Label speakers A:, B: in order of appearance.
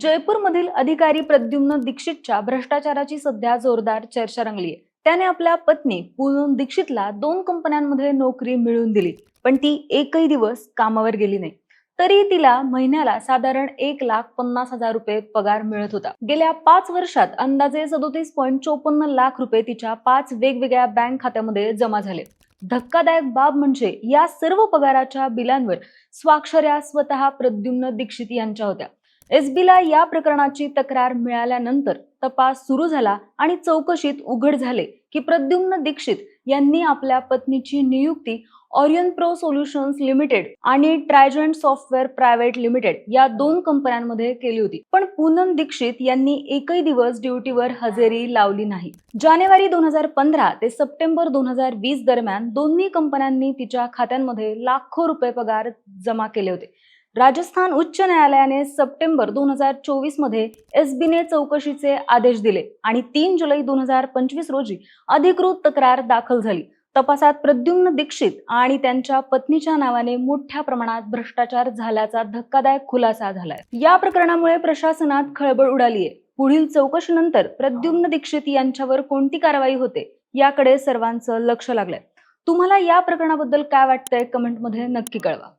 A: जयपूरमधील अधिकारी प्रद्युम्न दीक्षितच्या भ्रष्टाचाराची सध्या जोरदार चर्चा रंगली आहे त्याने आपल्या पत्नी पूनम दीक्षितला दोन कंपन्यांमध्ये नोकरी मिळवून दिली पण ती एकही दिवस कामावर गेली नाही. तरी तिला महिन्याला साधारण एक लाख पन्नास हजार रुपये पगार मिळत होता. गेल्या पाच वर्षात अंदाजे सदोतीस पॉईंट चोपन्न लाख रुपये तिच्या पाच वेगवेगळ्या बँक खात्यामध्ये जमा झाले. धक्कादायक बाब म्हणजे या सर्व पगाराच्या बिलांवर स्वाक्षऱ्या स्वतः प्रद्युम्न दीक्षित यांच्या होत्या. एसबीला या प्रकरणाची तक्रार मिळाल्यानंतर तपास सुरू झाला आणि चौकशीत उघड झाले की प्रद्युम्न दीक्षित यांनी आपल्या पत्नीची नियुक्ती ऑरियन प्रो सोल्युशन्स लिमिटेड आणि ट्रायजंट सॉफ्टवेअर प्रायव्हेट लिमिटेड या दोन कंपन्यांमध्ये केली होती. पण पूनम दीक्षित यांनी एकही दिवस ड्युटीवर हजेरी लावली नाही. जानेवारी दोन हजार पंधरा ते सप्टेंबर दोन हजार वीस दरम्यान दोन्ही कंपन्यांनी तिच्या खात्यांमध्ये लाखो रुपये पगार जमा केले होते. राजस्थान उच्च न्यायालयाने सप्टेंबर दोन हजार चोवीसमध्ये एसबीने चौकशीचे आदेश दिले आणि तीन जुलै दोन हजार पंचवीस रोजी अधिकृत तक्रार दाखल झाली. तपासात प्रद्युम्न दीक्षित आणि त्यांच्या पत्नीच्या नावाने मोठ्या प्रमाणात भ्रष्टाचार झाल्याचा धक्कादायक खुलासा झालाय. या प्रकरणामुळे प्रशासनात खळबळ उडाली आहे पुढील चौकशीनंतर प्रद्युम्न दीक्षित यांच्यावर कोणती कारवाई होते याकडे सर्वांचं लक्ष लागलंय. तुम्हाला या प्रकरणाबद्दल काय वाटतंय कमेंटमध्ये नक्की कळवा.